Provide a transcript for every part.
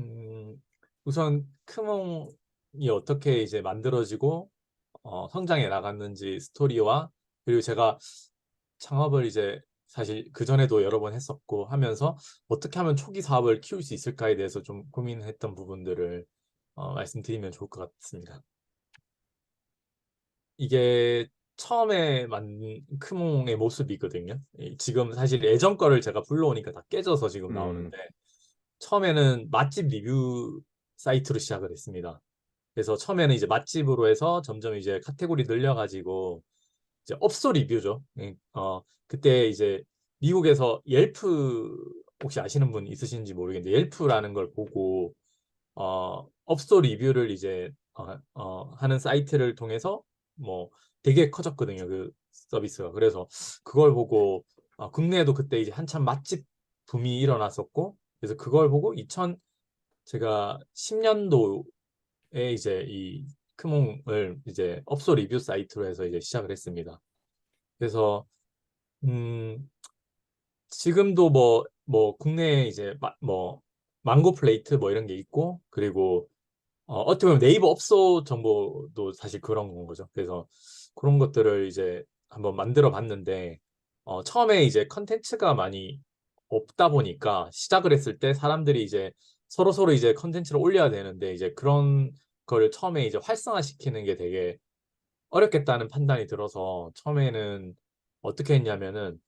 음, 우선 크몽이 어떻게 이제 만들어지고 어, 성장해 나갔는지 스토리와 그리고 제가 창업을 이제 사실 그 전에도 여러 번 했었고 하면서 어떻게 하면 초기 사업을 키울 수 있을까에 대해서 좀 고민했던 부분들을 어, 말씀드리면 좋을 것 같습니다. 이게 처음에 만든 크몽의 모습이거든요. 이- 지금 사실 예전 거를 제가 불러오니까 다 깨져서 지금 음. 나오는데 처음에는 맛집 리뷰 사이트로 시작을 했습니다. 그래서 처음에는 이제 맛집으로 해서 점점 이제 카테고리 늘려가지고 이제 업소 리뷰죠. 예, 어, 그때 이제 미국에서 옐프 혹시 아시는 분 있으신지 모르겠는데 옐프라는 걸 보고 어, 업소 리뷰를 이제 어, 어, 하는 사이트를 통해서 뭐 되게 커졌거든요. 그 서비스가. 그래서 그걸 보고 어, 국내에도 그때 이제 한참 맛집 붐이 일어났었고 그래서 그걸 보고 2000 제가 10년도에 이제 이 크몽을 이제 업소 리뷰 사이트로 해서 이제 시작을 했습니다. 그래서 음 지금도 뭐뭐 국내에 이제 마, 뭐 망고 플레이트 뭐 이런 게 있고 그리고 어, 어떻게 보면 네이버 업소 정보도 사실 그런 건 거죠. 그래서 그런 것들을 이제 한번 만들어 봤는데 어, 처음에 이제 컨텐츠가 많이 없다 보니까 시작을 했을 때 사람들이 이제 서로 서로 이제 컨텐츠를 올려야 되는데 이제 그런 걸 처음에 이제 활성화시키는 게 되게 어렵겠다는 판단이 들어서 처음에는 어떻게 했냐면은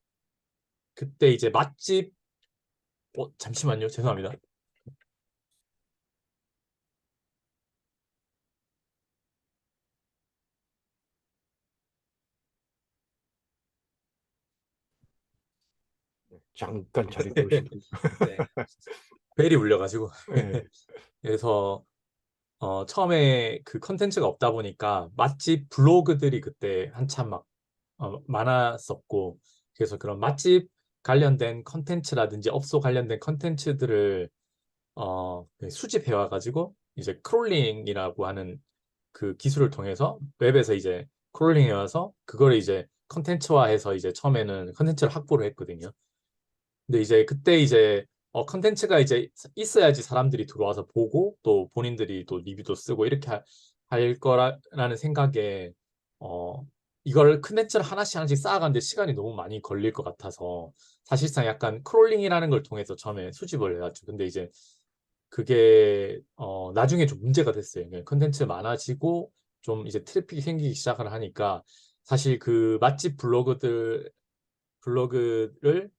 그때 이제 맛집 어, 잠시만요. 죄송합니다. 잠깐 자리 보시고. 네. 벨이 울려가지고 네. 그래서 어, 처음에 그 컨텐츠가 없다 보니까 맛집 블로그들이 그때 한참 막 어, 많았었고 그래서 그런 맛집 관련된 컨텐츠라든지 업소 관련된 컨텐츠들을 어, 수집해 와가지고 이제 크롤링이라고 하는 그 기술을 통해서 웹에서 이제 크롤링해 와서 그거를 이제 컨텐츠화해서 이제 처음에는 컨텐츠를 확보를 했거든요. 근데 이제 그때 이제 어 컨텐츠가 이제 있어야지 사람들이 들어와서 보고 또 본인들이 또 리뷰도 쓰고 이렇게 할, 할 거라는 생각에 어 이걸 컨텐츠를 하나씩 하나씩 쌓아가는데 시간이 너무 많이 걸릴 것 같아서 사실상 약간 크롤링이라는 걸 통해서 처음에 수집을 해가지고 근데 이제 그게 어 나중에 좀 문제가 됐어요. 컨텐츠 많아지고 좀 이제 트래픽이 생기기 시작을 하니까 사실 그 맛집 블로그들 블로그를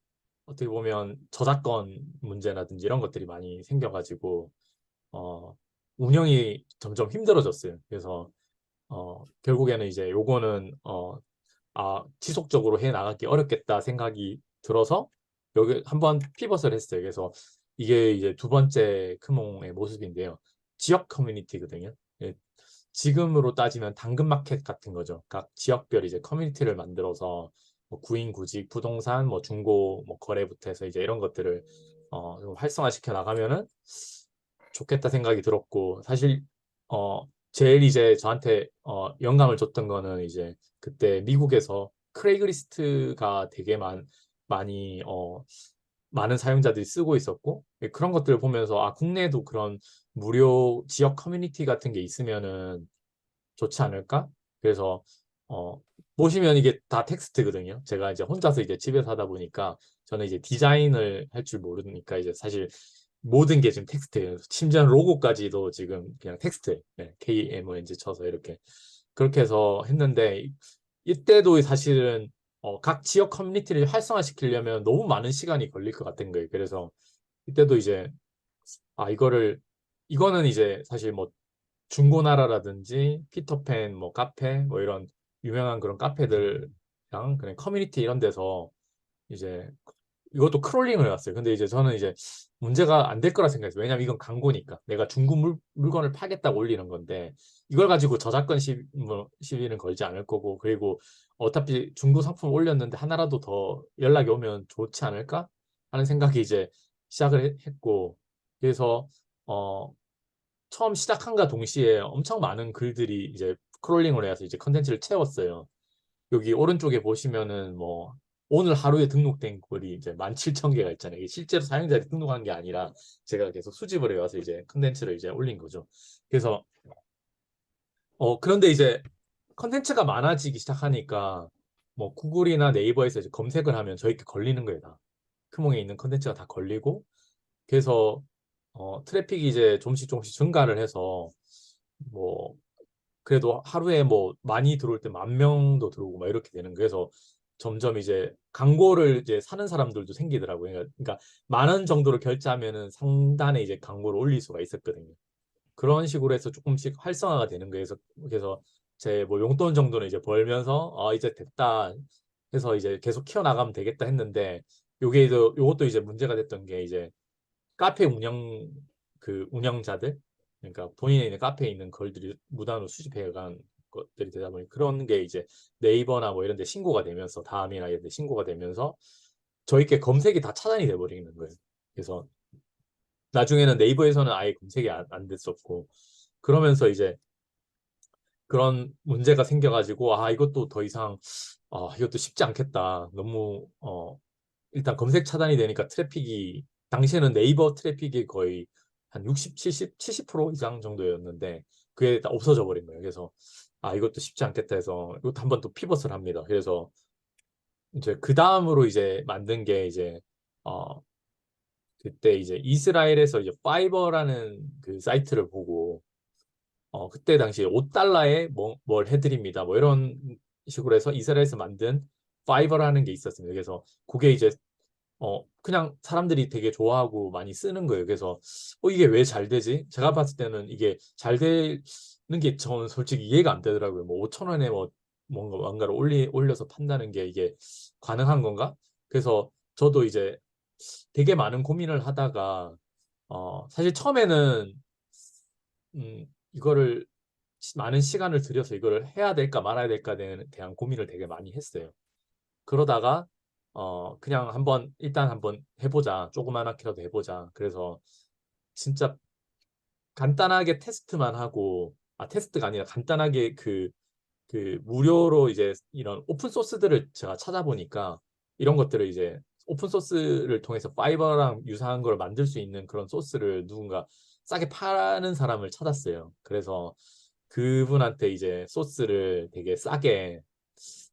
어떻게 보면 저작권 문제라든지 이런 것들이 많이 생겨가지고 어, 운영이 점점 힘들어졌어요. 그래서 어, 결국에는 이제 요거는 어, 아, 지속적으로 해 나가기 어렵겠다 생각이 들어서 여기 한번 피벗을 했어요. 그래서 이게 이제 두 번째 크몽의 모습인데요. 지역 커뮤니티거든요. 예, 지금으로 따지면 당근마켓 같은 거죠. 각 지역별 이제 커뮤니티를 만들어서 뭐 구인, 구직, 부동산, 뭐 중고, 뭐 거래부터 해서 이제 이런 것들을 어, 좀 활성화시켜 나가면은 좋겠다 생각이 들었고 사실 어 제일 이제 저한테 어 영감을 줬던 거는 이제 그때 미국에서 크레이그리스트가 되게 많 많이 어 많은 사용자들이 쓰고 있었고 예, 그런 것들을 보면서 아 국내에도 그런 무료 지역 커뮤니티 같은 게 있으면은 좋지 않을까? 그래서 어 보시면 이게 다 텍스트거든요. 제가 이제 혼자서 이제 집에서 하다 보니까 저는 이제 디자인을 할 줄 모르니까 이제 사실 모든 게 지금 텍스트예요. 심지어 로고까지도 지금 그냥 텍스트, 네, KMONG 쳐서 이렇게 그렇게 해서 했는데 이- 이때도 사실은 어, 각 지역 커뮤니티를 활성화시키려면 너무 많은 시간이 걸릴 것 같은 거예요. 그래서 이때도 이제 아 이거를 이거는 이제 사실 뭐 중고나라라든지 피터팬 뭐 카페 뭐 이런 유명한 그런 카페들랑 그냥 커뮤니티 이런 데서 이제 이것도 크롤링을 해왔어요. 근데 이제 저는 이제 문제가 안 될 거라 생각했어요. 왜냐면 이건 광고니까. 내가 중고 물, 물건을 파겠다고 올리는 건데 이걸 가지고 저작권 시, 뭐, 시비는 걸지 않을 거고 그리고 어차피 중고 상품 올렸는데 하나라도 더 연락이 오면 좋지 않을까 하는 생각이 이제 시작을 했- 했고 그래서 어 처음 시작한과 동시에 엄청 많은 글들이 이제 크롤링을 해서 이제 컨텐츠를 채웠어요. 여기 오른쪽에 보시면은 뭐 오늘 하루에 등록된 글이 이제 17,000개가 있잖아요. 이게 실제로 사용자들이 등록한 게 아니라 제가 계속 수집을 해와서 이제 컨텐츠를 이제 올린 거죠. 그래서 어 그런데 이제 컨텐츠가 많아지기 시작하니까 뭐 구글이나 네이버에서 이제 검색을 하면 저희께 걸리는 거예요. 다. 크몽에 있는 컨텐츠가 다 걸리고 그래서 어 트래픽이 이제 조금씩 조금씩 증가를 해서 뭐 그래도 하루에 뭐 많이 들어올 때 만 명도 들어오고 막 이렇게 되는 거예요. 그래서 점점 이제 광고를 이제 사는 사람들도 생기더라고요. 그러니까 만 원 정도로 결제하면은 상단에 이제 광고를 올릴 수가 있었거든요. 그런 식으로 해서 조금씩 활성화가 되는 거예요. 그래서 그래서 제 뭐 용돈 정도는 이제 벌면서 아 이제 됐다 해서 이제 계속 키워나가면 되겠다 했는데 요게 이제 요것도 이제 문제가 됐던 게 이제 카페 운영 그 운영자들 그러니까 본인의 카페에 있는 글들이 무단으로 수집해 간 것들이 되다 보니 그런 게 이제 네이버나 뭐 이런 데 신고가 되면서 다음이나 이런 데 신고가 되면서 저희께 검색이 다 차단이 돼 버리는 거예요. 그래서 나중에는 네이버에서는 아예 검색이 안, 안 됐었고 그러면서 이제 그런 문제가 생겨가지고 아 이것도 더 이상 아 이것도 쉽지 않겠다. 너무 어 일단 검색 차단이 되니까 트래픽이 당시에는 네이버 트래픽이 거의 한 60, 70, 70% 이상 정도였는데 그게 다 없어져 버린 거예요. 그래서 아 이것도 쉽지 않겠다 해서 이것도 한번 또 피벗을 합니다. 그래서 이제 그 다음으로 이제 만든 게 이제 어 그때 이제 이스라엘에서 이제 파이버라는 그 사이트를 보고 어 그때 당시에 5달러에 뭐, 뭘 해드립니다. 뭐 이런 식으로 해서 이스라엘에서 만든 파이버라는 게 있었습니다. 그래서 그게 이제 어 그냥 사람들이 되게 좋아하고 많이 쓰는 거예요. 그래서 어 이게 왜 잘 되지? 제가 봤을 때는 이게 잘 되는 게 저는 솔직히 이해가 안 되더라고요. 뭐 5천 원에 뭐 뭔가 뭔가를 올리 올려서 판다는 게 이게 가능한 건가? 그래서 저도 이제 되게 많은 고민을 하다가 어 사실 처음에는 음 이거를 시- 많은 시간을 들여서 이거를 해야 될까 말아야 될까 에 대한 고민을 되게 많이 했어요. 그러다가 어 그냥 한번 일단 한번 해보자. 조그만하게라도 해보자. 그래서 진짜 간단하게 테스트만 하고 아 테스트가 아니라 간단하게 그그 무료로 이제 이런 오픈 소스들을 제가 찾아보니까 이런 것들을 이제 오픈 소스를 통해서 파이버랑 유사한 걸 만들 수 있는 그런 소스를 누군가 싸게 파는 사람을 찾았어요. 그래서 그분한테 이제 소스를 되게 싸게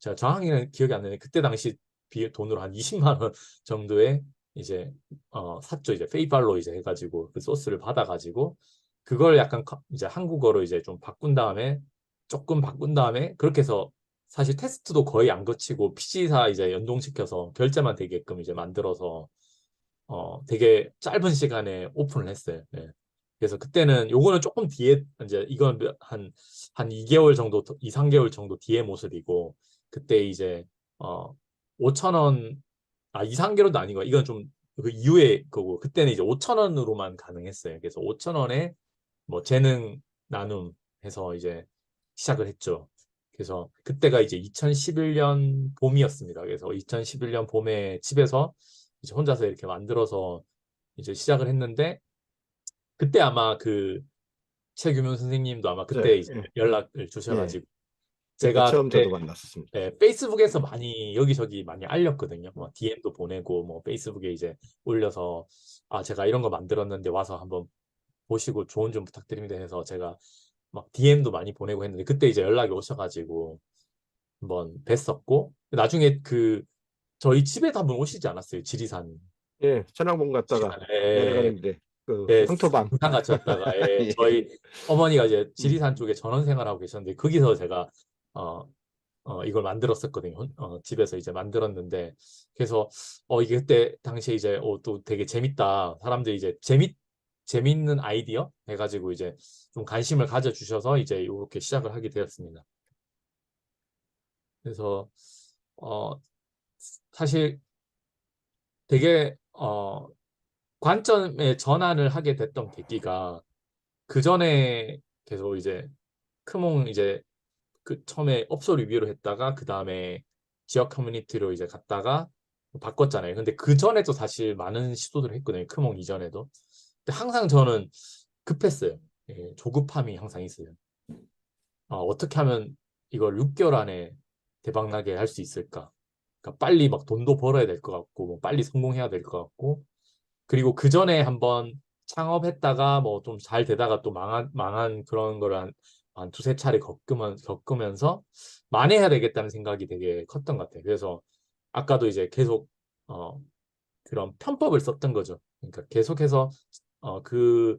제가 정확히는 기억이 안 나는데 그때 당시 비 돈으로 한 20만 원 정도에 이제 어 샀죠. 이제 페이팔로 이제 해가지고 그 소스를 받아가지고 그걸 약간 커- 이제 한국어로 이제 좀 바꾼 다음에 조금 바꾼 다음에 그렇게 해서 사실 테스트도 거의 안 거치고 PC사 이제 연동시켜서 결제만 되게끔 이제 만들어서 어 되게 짧은 시간에 오픈을 했어요. 네. 그래서 그때는 요거는 조금 뒤에 이제 이건 한한 한 2개월 정도 2, 3개월 정도 뒤의 모습이고 그때 이제 어 5천 원, 아 2, 3개월도 아니고 이건 좀 그 이후에 거고 그때는 이제 5천 원으로만 가능했어요. 그래서 5천 원에 뭐 재능 나눔 해서 이제 시작을 했죠. 그래서 그때가 이제 2011년 봄이었습니다. 그래서 2011년 봄에 집에서 이제 혼자서 이렇게 만들어서 이제 시작을 했는데 그때 아마 그 최규명 선생님도 아마 그때 네, 이제 예. 연락을 주셔가지고 제가 처음 그때 저도 만났었습니다. 네, 페이스북에서 많이 여기저기 많이 알렸거든요. 뭐 DM도 보내고 뭐 페이스북에 이제 올려서 아 제가 이런 거 만들었는데 와서 한번 보시고 조언 좀 부탁드립니다 해서 제가 막 DM도 많이 보내고 했는데 그때 이제 연락이 오셔가지고 한번 뵀었고 나중에 그 저희 집에도 한번 오시지 않았어요? 지리산. 예, 천왕봉 갔다가 예, 내려가는 길에 그 예, 황토방. 등산 같이 갔다가. 예, 예. 저희 어머니가 이제 지리산 쪽에 전원 생활하고 계셨는데 거기서 제가 어, 어 이걸 만들었었거든요. 혼- 어, 집에서 이제 만들었는데 그래서 어 이게 그때 당시에 이제 어, 또 되게 재밌다. 사람들이 이제 재밌 재밌는 아이디어 해가지고 이제 좀 관심을 가져주셔서 이제 이렇게 시작을 하게 되었습니다. 그래서 어 사실 되게 어 관점의 전환을 하게 됐던 계기가 그 전에 계속 이제 크몽 이제 그 처음에 업소 리뷰로 했다가 그 다음에 지역 커뮤니티로 이제 갔다가 바꿨잖아요. 근데 그 전에도 사실 많은 시도들을 했거든요. 크몽 이전에도. 근데 항상 저는 급했어요. 예, 조급함이 항상 있어요. 아, 어떻게 하면 이걸 6개월 안에 대박 나게 할 수 있을까? 그러니까 빨리 막 돈도 벌어야 될 것 같고 뭐 빨리 성공해야 될 것 같고 그리고 그 전에 한번 창업했다가 뭐 좀 잘 되다가 또 망한 망한 그런 거를 한, 한 두세 차례 겪으면 겪으면서 만회해야 되겠다는 생각이 되게 컸던 것 같아요. 그래서 아까도 이제 계속 어 그런 편법을 썼던 거죠. 그러니까 계속해서 어 그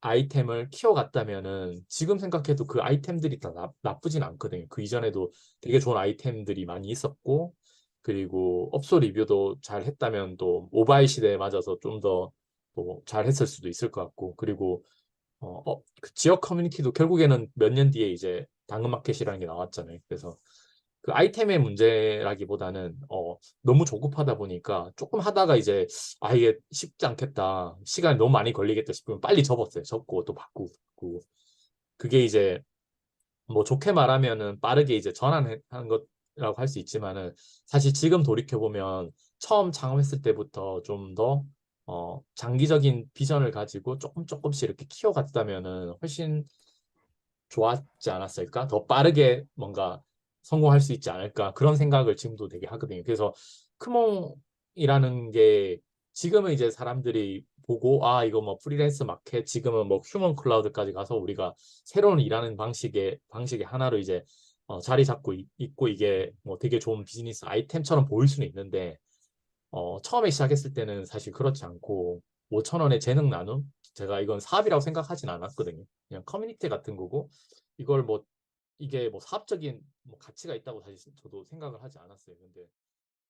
아이템을 키워갔다면은 지금 생각해도 그 아이템들이 다 나, 나쁘진 않거든요. 그 이전에도 되게 좋은 아이템들이 많이 있었고 그리고 업소 리뷰도 잘 했다면 또 모바일 시대에 맞아서 좀더뭐잘 했을 수도 있을 것 같고 그리고 어, 어, 그 지역 커뮤니티도 결국에는 몇 년 뒤에 이제 당근마켓이라는 게 나왔잖아요. 그래서 그 아이템의 문제라기보다는 어, 너무 조급하다 보니까 조금 하다가 이제 아 이게 쉽지 않겠다 시간이 너무 많이 걸리겠다 싶으면 빨리 접었어요. 접고 또 바꾸고 그게 이제 뭐 좋게 말하면은 빠르게 이제 전환한 것이라고 할 수 있지만은 사실 지금 돌이켜 보면 처음 창업했을 때부터 좀 더 어, 장기적인 비전을 가지고 조금 조금씩 이렇게 키워갔다면은 훨씬 좋았지 않았을까? 더 빠르게 뭔가 성공할 수 있지 않을까? 그런 생각을 지금도 되게 하거든요. 그래서 크몽이라는 게 지금은 이제 사람들이 보고 아 이거 뭐 프리랜서 마켓 지금은 뭐 휴먼 클라우드까지 가서 우리가 새로운 일하는 방식의 방식의 하나로 이제 어, 자리 잡고 있, 있고 이게 뭐 되게 좋은 비즈니스 아이템처럼 보일 수는 있는데 어, 처음에 시작했을 때는 사실 그렇지 않고 5천 원의 재능 나눔 제가 이건 사업이라고 생각하진 않았거든요. 그냥 커뮤니티 같은 거고 이걸 뭐 이게 뭐 사업적인 뭐 가치가 있다고 사실 저도 생각을 하지 않았어요. 근데